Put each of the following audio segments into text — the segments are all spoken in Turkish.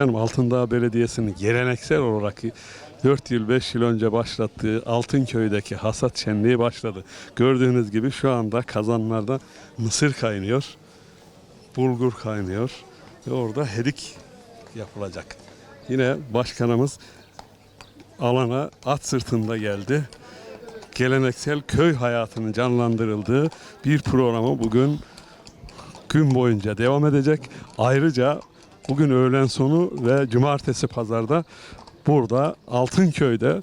Benim Altındağ Belediyesi'nin geleneksel olarak 4 yıl 5 yıl önce başlattığı Altınköy'deki hasat şenliği başladı. Gördüğünüz gibi şu anda kazanlarda mısır kaynıyor, bulgur kaynıyor ve orada herik yapılacak. Yine başkanımız alana at sırtında geldi. Geleneksel köy hayatının canlandırıldığı bir programı bugün gün boyunca devam edecek. Ayrıca bugün öğlen sonu ve cumartesi pazarda burada Altınköy'de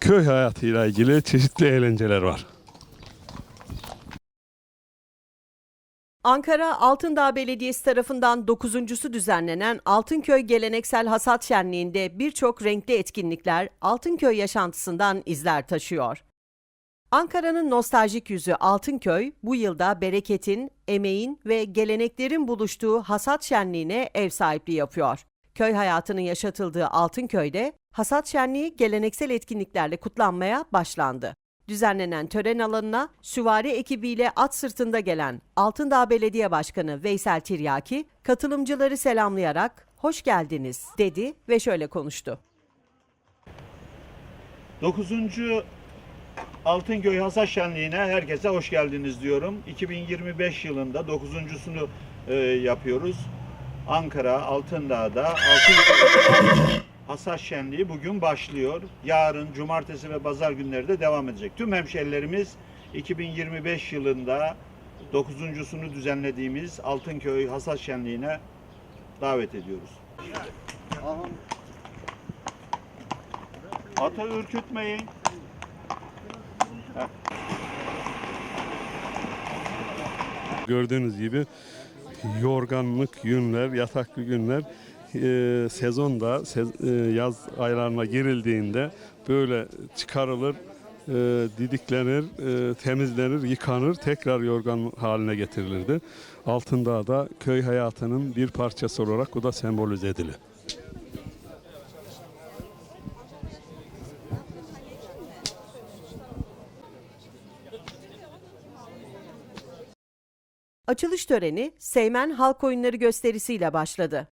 köy hayatıyla ilgili çeşitli eğlenceler var. Ankara Altındağ Belediyesi tarafından 9.sü düzenlenen Altınköy Geleneksel Hasat Şenliği'nde birçok renkli etkinlikler Altınköy yaşantısından izler taşıyor. Ankara'nın nostaljik yüzü Altınköy bu yılda bereketin, emeğin ve geleneklerin buluştuğu hasat şenliğine ev sahipliği yapıyor. Köy hayatının yaşatıldığı Altınköy'de hasat şenliği geleneksel etkinliklerle kutlanmaya başlandı. Düzenlenen tören alanına süvari ekibiyle at sırtında gelen Altındağ Belediye Başkanı Veysel Tiryaki katılımcıları selamlayarak hoş geldiniz dedi ve şöyle konuştu. 9. Altınköy Hasat Şenliği'ne herkese hoş geldiniz diyorum. 2025 yılında 9.sunu e, yapıyoruz. Ankara, Altındağ'da Altınköy Hasat Şenliği bugün başlıyor. Yarın, cumartesi ve pazar günleri de devam edecek. Tüm hemşerilerimiz 2025 yılında 9.sunu düzenlediğimiz Altınköy Hasat Şenliği'ne davet ediyoruz. Atı ürkütmeyin. Gördüğünüz gibi yorganlık günler, yataklı günler e, sezonda sez- e, yaz aylarına girildiğinde böyle çıkarılır, e, didiklenir, e, temizlenir, yıkanır, tekrar yorgan haline getirilirdi. Altındağ'da köy hayatının bir parçası olarak bu da sembolize edilir. Açılış töreni Seymen Halk Oyunları gösterisiyle başladı.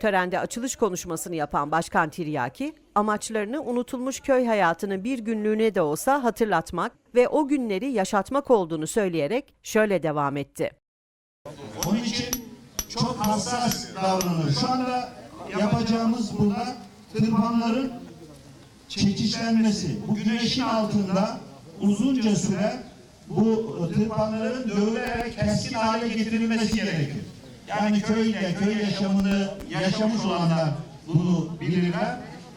Törende açılış konuşmasını yapan Başkan Tiryaki, amaçlarını unutulmuş köy hayatını bir günlüğüne de olsa hatırlatmak ve o günleri yaşatmak olduğunu söyleyerek şöyle devam etti. Onun için çok hassas davranılır. Şu anda yapacağımız burada tırpanların çekişlenmesi. Bu güneşin altında uzunca süre bu tırpanların dövülerek keskin hale getirilmesi gerekir. Yani köyde, köy yaşamını yaşamış olanlar bunu bilirler.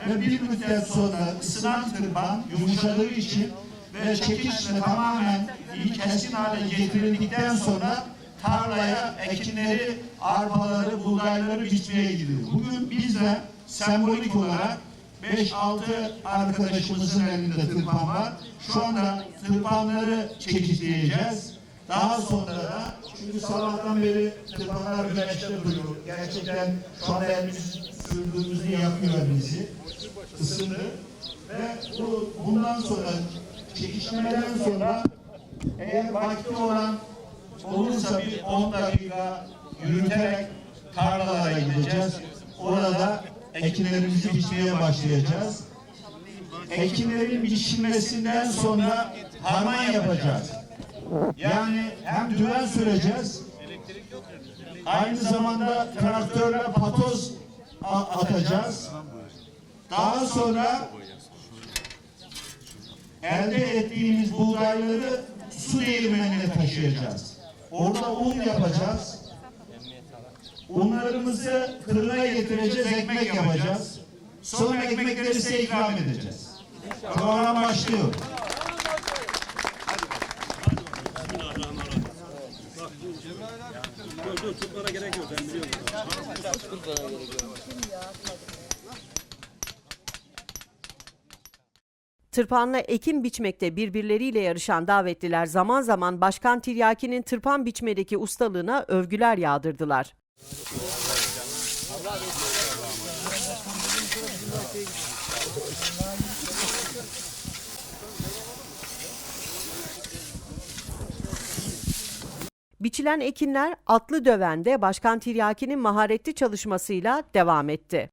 Ve bir müddet sonra ısınan tırpan yumuşadığı için ve çekişle tamamen iyi keskin hale getirildikten sonra tarlaya ekinleri, arpaları, buğdayları biçmeye gidiyor. Bugün biz de sembolik olarak 5-6 arkadaşımızın elinde tırpan var. Şu anda tırpanları çekişleyeceğiz. Daha sonra da çünkü sabahtan beri tırpanlar güneşte duruyor. Gerçekten şu anda elimiz sürdüğümüzü yakıyor bizi. Isındı. Ve bu, bundan sonra çekişlemeden sonra eğer vakti olan olursa bir 10 dakika yürüterek tarlalara gideceğiz. Orada ekinlerimizi biçmeye başlayacağız. Ekinlerin biçilmesinden sonra harman yapacağız. Yani hem düven süreceğiz, aynı zamanda traktörle patoz atacağız. Daha sonra elde ettiğimiz buğdayları su değirmenine taşıyacağız. Orada un yapacağız. Unlarımızı kırına getireceğiz, ekmek yapacağız. Sonra ekmekleri size ikram edeceğiz. Program başlıyor. Tırpanla ekim biçmekte birbirleriyle yarışan davetliler zaman zaman Başkan Tiryaki'nin tırpan biçmedeki ustalığına övgüler yağdırdılar. Biçilen ekinler atlı dövende Başkan Tiryaki'nin maharetli çalışmasıyla devam etti.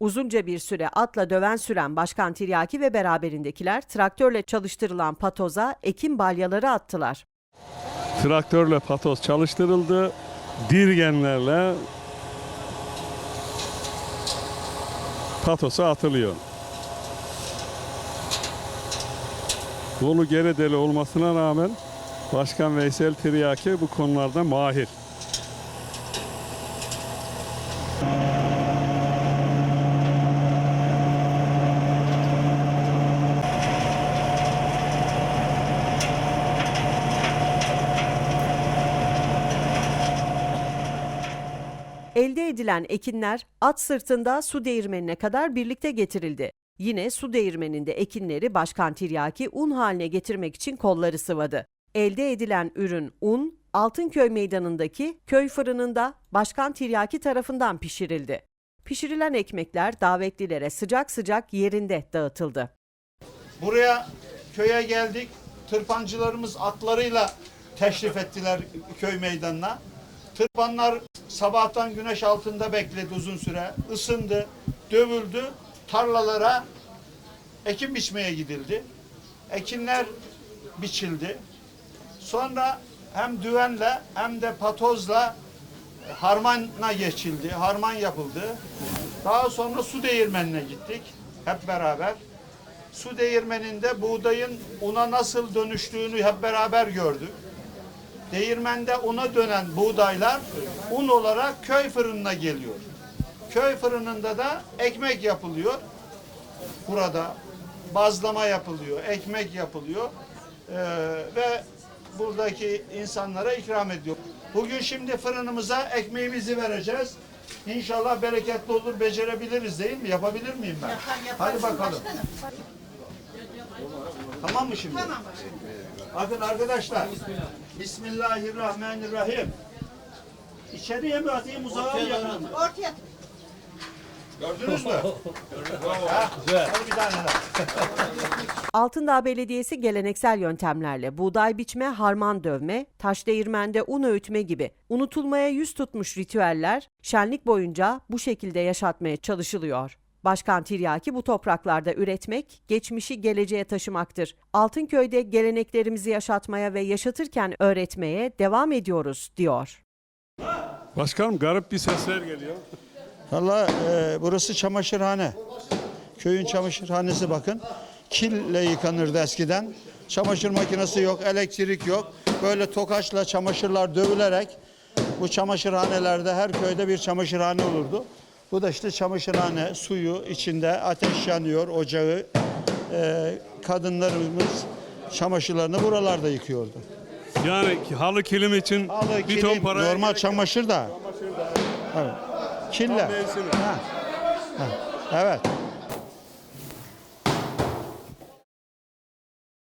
Uzunca bir süre atla döven süren Başkan Tiryaki ve beraberindekiler traktörle çalıştırılan patoza ekin balyaları attılar. Traktörle patos çalıştırıldı. Dirgenlerle patosa atılıyor. Dolu geri deli olmasına rağmen Başkan Veysel Tiryaki bu konularda mahir. Elde edilen ekinler at sırtında su değirmenine kadar birlikte getirildi. Yine su değirmeninde ekinleri Başkan Tiryaki un haline getirmek için kolları sıvadı. Elde edilen ürün un, Altınköy Meydanı'ndaki köy fırınında Başkan Tiryaki tarafından pişirildi. Pişirilen ekmekler davetlilere sıcak sıcak yerinde dağıtıldı. Buraya köye geldik. Tırpancılarımız atlarıyla teşrif ettiler köy meydanına. Tırpanlar sabahtan güneş altında bekledi uzun süre. Isındı, dövüldü. Tarlalara ekin biçmeye gidildi. Ekinler biçildi. Sonra hem düvenle hem de patozla harmana geçildi. Harman yapıldı. Daha sonra su değirmenine gittik hep beraber su değirmeninde buğdayın una nasıl dönüştüğünü hep beraber gördük. Değirmende una dönen buğdaylar un olarak köy fırınına geliyor. Köy fırınında da ekmek yapılıyor. Burada bazlama yapılıyor, ekmek yapılıyor Ee, ve buradaki insanlara ikram ediyor. Bugün şimdi fırınımıza ekmeğimizi vereceğiz. İnşallah bereketli olur, becerebiliriz değil mi? Yapabilir miyim ben? Hadi bakalım. Tamam mı şimdi? Tamam Bakın arkadaşlar. Bismillahirrahmanirrahim. İçeriye mi atayım uzağa mı yakına mı? Ortaya Gördünüz mü? Hadi bir tane daha. Altındağ Belediyesi geleneksel yöntemlerle buğday biçme, harman dövme, taş değirmende un öğütme gibi unutulmaya yüz tutmuş ritüeller şenlik boyunca bu şekilde yaşatmaya çalışılıyor. Başkan Tiryaki bu topraklarda üretmek, geçmişi geleceğe taşımaktır. Altınköy'de geleneklerimizi yaşatmaya ve yaşatırken öğretmeye devam ediyoruz, diyor. Başkanım garip bir sesler geliyor. Valla e, burası çamaşırhane. Köyün çamaşırhanesi bakın. Kille yıkanırdı eskiden. Çamaşır makinesi yok, elektrik yok. Böyle tokaçla çamaşırlar dövülerek bu çamaşırhanelerde her köyde bir çamaşırhane olurdu. Bu da işte çamaşırhane, suyu içinde ateş yanıyor, ocağı. E, kadınlarımız çamaşırlarını buralarda yıkıyordu. Yani halı kilim için Halı, bir ton kilim, paraya normal gerek- çamaşır da. Evet. Kille. mevsimi. Ha. Ha. Evet.